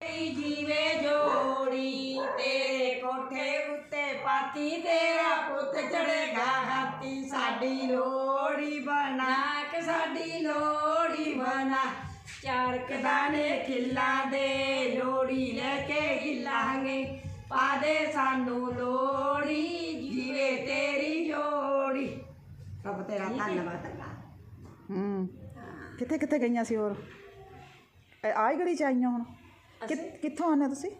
ਤੇਰੀ ਜੀਵੇ ਜੋੜੀ ਤੇਰੇ ਕੋਠੇ ਉੱਤੇ ਪਾਤੀ ਤੇਰਾ ਪੁੱਤ ਚੜੇਗਾ ਹਾਥੀ ਸਾਡੀ ਲੋੜੀ ਬਣਾ ਕਿ ਸਾਡੀ ਲੋੜੀ ਬਣਾ। ਚਾਰ ਕਦਾਨੇ ਖਿੱਲਾਂ ਦੇ ਲੋੜੀ ਲੈ ਕੇ ਹਿੱਲਾਂਗੇ ਪਾ ਦੇ ਸਾਨੂੰ ਲੋੜੀ ਜੀਵੇ ਤੇਰੀ ਜੋੜੀ ਰੱਬ ਤੇਰਾ ਧੰਨਵਾਦ ਅੱਲਾ ਹੂੰ। ਕਿੱਥੇ ਕਿੱਥੇ ਗਈਆਂ ਸੀ ਹੋਰ? ਹੀ ਗਲੀ ਚ ਆਈਆਂ ਹੁਣ। ਕਿ- ਕਿੱਥੋਂ ਆਨੇ ਤੁਸੀਂ?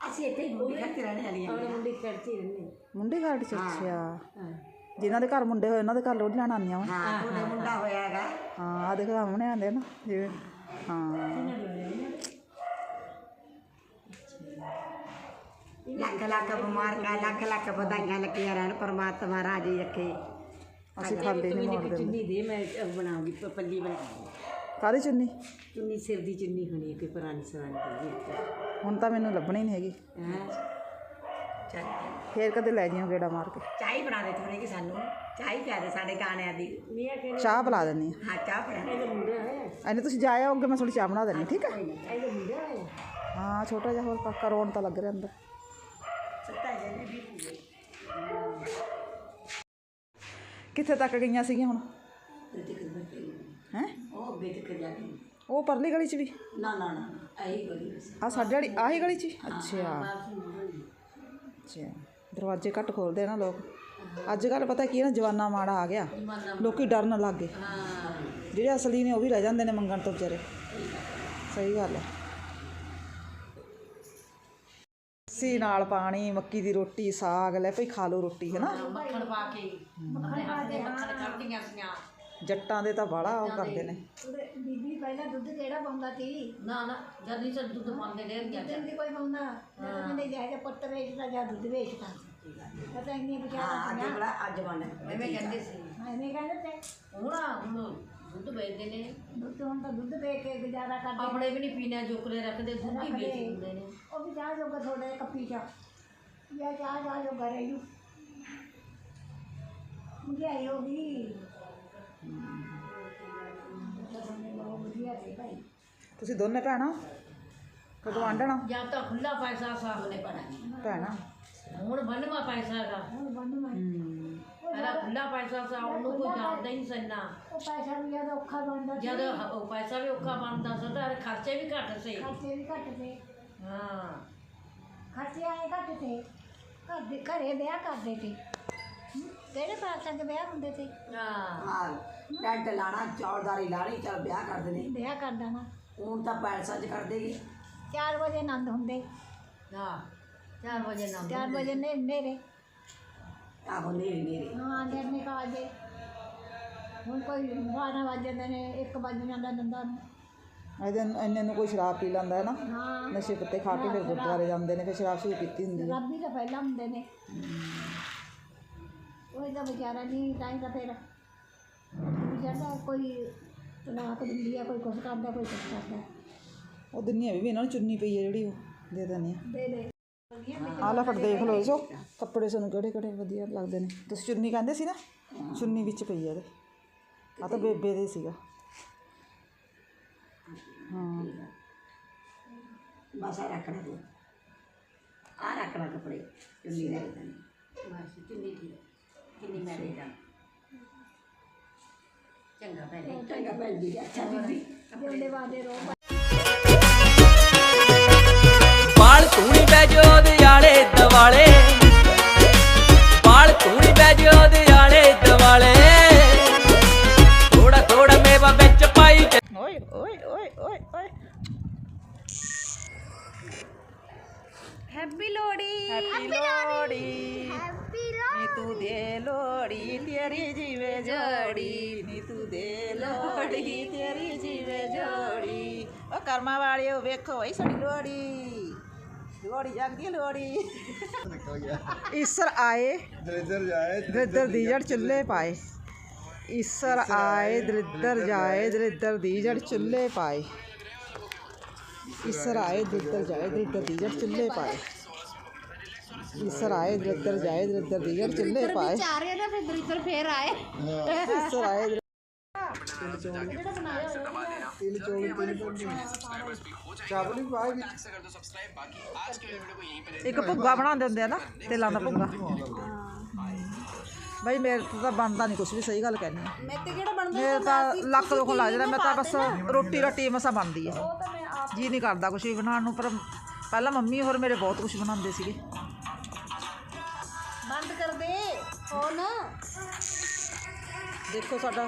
ਅਸੀਂ ਇੱਥੇ ਹੀ ਮੁੰਡੇ ਘਰ ਰਹਿਣ ਵਾਲੀਆਂ ਹਾਂ। ਮੁੰਡੇ ਘਰ ਚ ਹੀ ਰਹਿੰਦੇ ਮੁੰਡੇ ਘਾਟ ਚ? ਅੱਛਾ। ਜਿਨ੍ਹਾਂ ਦੇ ਘਰ ਮੁੰਡੇ ਹੋਏ ਉਹਨਾਂ ਦੇ ਘਰ ਲੋੜ ਲੈਣ ਆਉਂਦੀਆਂ ਵਾ। ਹਾਂ ਤੁਹਾਡਾ ਮੁੰਡਾ ਹੋਇਆ ਹੈਗਾ। ਹਾਂ ਆ ਦੇਖ ਸਾਹਮਣੇ ਆਂਦੇ ਨਾ ਜਿਵੇਂ ਹਾਂ। ਲੱਖ ਲੱਖ ਬਿਮਾਰੀਆਂ ਲੱਖ ਲੱਖ ਵਧਾਈਆਂ ਲੱਗੀਆਂ ਰਹਿਣ ਪਰਮਾਤਮਾ ਰਾਜੀ ਰੱਖੇ। ਅਸੀਂ ਖਾਲੀ ਨਹੀਂ ਮੋੜਦੇ ਚੁੰਨੀ ਦੇ ਮੈਂ ਬਣਾਉਂਗੀ ਪੱਲੀ ਬਣਾਉਂਗੀ। ਕਾਹਦੀ ਚੁੰਨੀ? ਚੁੰਨੀ ਸਿਰ ਦੀ ਚੁੰਨੀ ਹੋਣੀ ਹੈ ਕੋਈ ਪੁਰਾਣੀ ਸਰਾਣੀ ਦੀ ਹੁਣ ਤਾਂ ਮੈਨੂੰ ਲੱਭਣੀ ਨਹੀਂ ਹੈਗੀ। ਹਾਂ? ਚੱਲ। ਫੇਰ ਕਦੇ ਲੈ ਜਿਓ ਗੇੜਾ ਮਾਰ ਕੇ। ਚਾਹ ਹੀ ਬਣਾ ਦੇ ਥੋੜੀ ਕਿ ਸਾਨੂੰ। ਚਾਹ ਹੀ ਪਿਆ ਦੇ ਸਾਡੇ ਗਾਣਿਆਂ ਦੀ। ਮੀਆਂ ਕਹਿੰਦੇ ਚਾਹ ਪਿਲਾ ਦਿੰਨੀ ਹਾਂ। ਚਾਹ ਬਣਾ। ਇਹਦਾ ਮੁੰਡਾ ਹੈ। ਆ ਐਨੇ ਤੁਸੀਂ ਜਾਇਆ ਹੋਗੇ ਮੈਂ ਥੋੜੀ ਚਾਹ ਬਣਾ ਦਿੰਨੀ ਠੀਕ ਹੈ? ਇਹਦਾ ਮੁੰਡਾ ਹੈ। ਹਾਂ ਛੋਟਾ ਜਿਹਾ ਹੋਰ ਪੱਕਾ ਰੋਣ ਤਾਂ ਲੱਗ ਰਿਹਾ ਅੰਦਰ। ਸੱਤਾ ਵੀ ਕਿੱਥੇ ਤੱਕ ਗਈਆਂ ਸੀਗੀਆਂ ਹੁਣ? ਹੈ? ਉਹ ਬੇਟ ਕੇ ਜਾ ਕੇ। ਉਹ ਪਰਲੀ ਗਲੀ ਚ ਵੀ? ਨਾ ਨਾ ਨਾ ਆਹੀ ਬੜੀ ਆ ਸਾਡੇ ਵਾਲੀ ਆਹੀ ਗਲੀ ਚ? ਹੀ? ਅੱਛਾ। ਅੱਛਾ। ਦਰਵਾਜ਼ੇ ਘੱਟ ਖੋਲਦੇ ਆ ਨਾ ਲੋਕ। ਅੱਜ ਕੱਲ ਪਤਾ ਕੀ ਹੈ ਨਾ ਜਵਾਨਾ ਮਾੜਾ ਆ ਗਿਆ। ਲੋਕੀ ਡਰਨ ਲੱਗ ਗਏ। ਜਿਹੜੇ ਅਸਲੀ ਨੇ ਉਹ ਵੀ ਰਹਿ ਜਾਂਦੇ ਨੇ ਮੰਗਣ ਤੋਂ ਵਿਚਾਰੇ। ਸਹੀ ਗੱਲ ਹੈ ਸੀ ਨਾਲ ਪਾਣੀ ਮੱਕੀ ਦੀ ਰੋਟੀ ਸਾਗ ਲੈ ਭਈ ਖਾ ਲਓ ਰੋਟੀ ਹੈ ਨਾ? ਮੱਖਣ ਪਾ ਕੇ ਮੱਖਣ ਕੱਢਦੀਆਂ ਸੀਆਂ। ਜੱਟਾਂ ਦੇ ਤਾਂ ਬਾਹਲਾ ਉਹ ਕਰਦੇ ਨੇ। ਬੀਬੀ ਪਹਿਲਾਂ ਦੁੱਧ ਕਿਹੜਾ ਪਾਉਂਦਾ ਸੀ? ਨਾ ਨਾ ਜਦ ਨਹੀਂ ਸਰ ਦੁੱਧ ਪਾਉਂਦੇ ਡੇਰ ਗਿਆ ਦੁੱਧ ਨਹੀਂ ਕੋਈ ਪਾਉਂਦਾ ਜਦੋਂ ਕਹਿੰਦੇ ਜਾ ਜਾ ਪੁੱਤ ਵੇਚਦਾ ਜਾਂ ਦੁੱਧ ਵੇਚਦਾ ਪਤਾ ਇੰਨੀ ਵਿਚਾਰਾ ਅੱਜ ਬੜਾ ਅੱਜ ਬਣ ਐਵੇਂ ਕਹਿੰਦੇ ਸੀ। ਐਵੇਂ ਕਹਿੰਦੇ ਤੇ ਹੁਣ ਹੁਣ ਦੁੱਧ ਵੇਚਦੇ ਨੇ। ਦੁੱਧ ਹੁਣ ਤਾਂ ਦੁੱਧ ਵੇਚ ਕੇ ਗੁਜ਼ਾਰਾ ਕਰਦੇ ਆਪਣੇ ਵੀ ਨਹੀਂ ਪੀਣਾ ਜੋਕਰੇ ਰੱਖਦੇ ਦੁੱਧ ਹੀ ਵੇਚ ਦਿੰਦੇ ਨੇ। ਉਹ ਵੀ ਚਾਹ ਜੋਗਾ ਥੋੜੇ ਕੱਪੀ ਚ। ਜਾਂ ਚਾਹ ਚਾਹ ਜੋਗਾ ਰਹੀ ਮਹਿੰਗਾਈ ਹੋ ਗਈ ਤੁਸੀਂ ਦੋਨੇ ਭੈਣਾਂ? ਕਦੋਂ ਆਂਡਣਾ ਜਦ ਤੱਕ ਖੁੱਲਾ ਪੈਸਾ ਸਾਹਮਣੇ ਪੜਾ ਭੈਣਾਂ ਹੁਣ ਬੰਨਵਾ ਪੈਸਾ ਦਾ ਪਹਿਲਾਂ ਖੁੱਲਾ ਪੈਸਾ ਸਾ ਉਹਨੂੰ ਕੋਈ ਜਾਣਦਾ ਹੀ ਨਹੀਂ ਸੰਨਾ। ਉਹ ਪੈਸਾ ਵੀ ਜ਼ਿਆਦਾ ਔਖਾ ਬਣਦਾ ਸੀ। ਜਦ ਉਹ ਪੈਸਾ ਵੀ ਔਖਾ ਬਣਦਾ ਸੀ ਤਾਂ ਖਰਚੇ ਵੀ ਘੱਟ ਸੀ। ਖਰਚੇ ਵੀ ਘੱਟ ਤੇ ਹਾਂ। ਖਰਚੇ ਆਏ ਘੱਟ ਤੇ ਘਰ ਦੇ ਘਰੇ ਵਿਆਹ ਕਰਦੇ ਤੇ ਹਮ, ਕਿਹੜੇ ਪਾਸਾਂ ਦੇ ਵਿਆਹ ਹੁੰਦੇ ਤੇ ਹਾਂ। ਹਾਂ। ਟੈਂਟ ਲਾਣਾ ਚੌੜਦਾਰੀ ਲਾਣੀ ਚਲ ਵਿਆਹ ਕਰ ਦੇਣੇ ਵਿਆਹ ਕਰ ਦੇਣਾ। ਹੁਣ ਤਾਂ ਪੈਲਸਾਂ 'ਚ ਕਰਦੇ ਗੇ 4 ਵਜੇ ਆਨੰਦ ਹੁੰਦੇ। ਹਾਂ 4 ਵਜੇ ਨਾ 4 ਵਜੇ ਨੇ ਨੇਰੇ। ਆਹੋ ਨੇਰੇ ਨੇਰੇ। ਹਾਂ ਨੇਰੇ ਕਾ ਜੇ ਹੁਣ ਕੋਈ 12 ਵਜੇ ਜਾਂਦੇ ਨੇ 1 ਵਜੇ ਜਾਂਦਾ ਦੰਦਾਂ ਨੂੰ। ਇਹਦੇ ਇੰਨੇ ਨੂੰ ਕੋਈ ਸ਼ਰਾਬ ਪੀ ਲੈਂਦਾ ਹੈ ਨਾ? ਨਸ਼ੇ ਪੱਤੇ ਖਾ ਕੇ ਫਿਰ ਗੁਰਦੁਆਰੇ ਜਾਂਦੇ ਨੇ ਫਿਰ ਸ਼ਰਾਬ ਸ਼ੁਰੂ ਪੀਤੀ ਹੁੰਦੀ ਹੈ। ਰੱਬੀ ਤਾਂ ਪਹਿਲਾਂ ਹੁੰਦੇ ਨੇ। ਉਹ ਇਹਦਾ ਵਿਚਾਰਾ ਨਹੀਂ ਤਾਂ ਹੀ ਤਾਂ ਫਿਰ ਵਿਚਾਰਾ ਕੋਈ ਤਲਾਕ ਦਿੰਦੀ ਆ ਕੋਈ ਕੁਛ ਕਰਦਾ ਕੋਈ ਕੁਛ ਕਰਦਾ। ਉਹ ਦਿੰਨੀ ਵੀ ਇਹਨਾਂ ਨੂੰ ਚੁੰਨੀ ਪਈ ਹੈ ਜਿਹੜੀ ਉਹ ਦੇ ਦਿੰਦੀ ਆ। ਦੇ ਦੇ। ਆਹ ਲੈ ਫੜ ਦੇਖ ਲਓ ਜੋ ਕੱਪੜੇ ਸਾਨੂੰ ਕਿਹੜੇ ਕਿਹੜੇ ਵਧੀਆ ਲੱਗਦੇ ਨੇ। ਤੁਸੀਂ ਚੁੰਨੀ ਕਹਿੰਦੇ ਸੀ ਨਾ ਚੁੰਨੀ ਵਿੱਚ ਪਈ ਆ ਇਹਦੇ। ਆ ਤਾਂ ਬੇਬੇ ਦੇ ਸੀਗਾ। ਹਾਂ। ਬਸ ਆ ਰੱਖਣਾ ਤੂੰ। ਆ ਰੱਖਣਾ ਕੱਪੜੇ ਚੁੰਨੀ ਲੈ ਦੇਣੀ। ਬਸ ਕਿੰਨੀ ਠੀਕ ਕਿੰਨੀ ਮੈਂ ਦੇ ਦਾਂ। ਚੰਗਾ ਭੈਣੇ ਚੰਗਾ ਭੈਣ ਜੀ ਅੱਛਾ ਬੀਬੀ ਜਿਉਂਦੇ ਵਾਦੇ ਰੋ ਪਾਲ ਤੂਣੀ ਬੈ ਜੋ ਦਿਆਲੇ ਦਵਾਲੇ ਪਾਲ ਤੂਣੀ ਬੈ ਜੋ ਦਿਆਲੇ ਦਵਾਲੇ। ਥੋੜਾ ਥੋੜਾ ਮੇਵਾ ਵਿੱਚ ਪਾਈ ਓਏ ਓਏ ਓਏ ਓਏ ਓਏ। Happy Lohri happy Lohri happy ਨੀ ਤੂੰ ਦੇ ਲੋੜੀ ਤੇਰੀ ਜੀਵੇ ਜੋੜੀ ਨੀ ਤੂੰ ਦੇ ਲੋੜੀ ਤੇਰੀ ਜੀਵੇ ਜੋੜੀ ਓ ਕਰਮਾ ਵਾਲਿਓ ਵੇਖੋ ਓਏ ਸਾਡੀ ਲੋੜੀ ਲੋੜੀ ਜਾਂਦੀ ਹੈ ਲੋੜੀ ਈਸਰ ਆਏ ਦਰਿਦਰ ਜਾਏ ਦਰਿਦਰ ਦੀ ਜੜ ਚੁੱਲ੍ਹੇ ਪਾਏ ਈਸਰ ਆਏ ਦਰਿਦਰ ਜਾਏ ਦਰਿਦਰ ਦੀ ਜੜ ਚੁੱਲ੍ਹੇ ਪਾਏ ਈਸਰ ਆਏ ਦਰਿਦਰ ਜਾਏ ਦੀ ਈਸਰ ਆਏ ਦਰਿਦਰ ਜਾਏ ਦਰਿਦਰ ਦੀ ਜੜ ਚੁੱਲ੍ਹੇ ਪਾਏ। ਚਾਰੇ ਨਾ ਫਿਰ ਦਰਿਦਰ ਫੇਰ ਆਏ। ਈਸਰ ਆਏ ਦਰਿ- ਤਿੰਨ ਚੌਲ ਤਿੰਨ ਘੰਟੇ ਚਾਵਲ ਵੀ ਪਾਏ ਵਿੱਚ। ਇੱਕ ਭੁੱਗਾ ਬਣਾਉਂਦੇ ਹੁੰਦੇ ਆ ਨਾ ਤੇਲਾਂ ਦਾ ਭੁੱਗਾ। ਬਈ ਮੇਰੇ ਤੋਂ ਤਾਂ ਬਣਦਾ ਨਹੀਂ ਕੁਝ ਵੀ ਸਹੀ ਗੱਲ ਕਹਿੰਦੀ ਆ। ਮੈਂ ਤੇ ਕਿਹੜਾ ਬਣਦਾ ਮੇਰੇ ਤਾਂ ਲੱਕ ਦੁਖਣ ਲੱਗ ਜਾਂਦਾ ਮੈਂ ਤਾਂ ਬਸ ਰੋਟੀ ਰੱਟੀ ਮਸਾ ਬਣਦੀ ਹੈ ਉਹ ਤਾਂ ਮੈਂ ਆਪ ਜੀ ਨਹੀਂ ਕਰਦਾ ਕੁਝ ਵੀ ਬਣਾਉਣ ਨੂੰ ਪਰ ਪਹਿਲਾਂ ਮੰਮੀ ਹੋਰ ਮੇਰੇ ਬਹੁਤ ਕੁਝ ਬਣਾਉਂਦੇ ਸੀਗੇ। ਬੰਦ ਕਰ ਦੇ ਫੋਨ। ਦੇਖੋ ਸਾਡਾ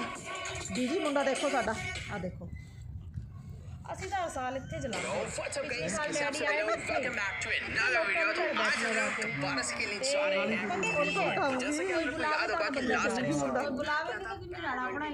ਬੀਜੀ ਮੁੰਡਾ ਦੇਖੋ ਸਾਡਾ। ਆ ਦੇਖੋ। ਅਸੀਂ ਤਾਂ ਸਾਲ ਇੱਥੇ ਚਲਾਉਂਦੇ ਸਾਲ ਸੀ ਹਾਂ। ਦਾ। ਕਿਵੇਂ ਜਾਣਾ? ਆਪਣਾ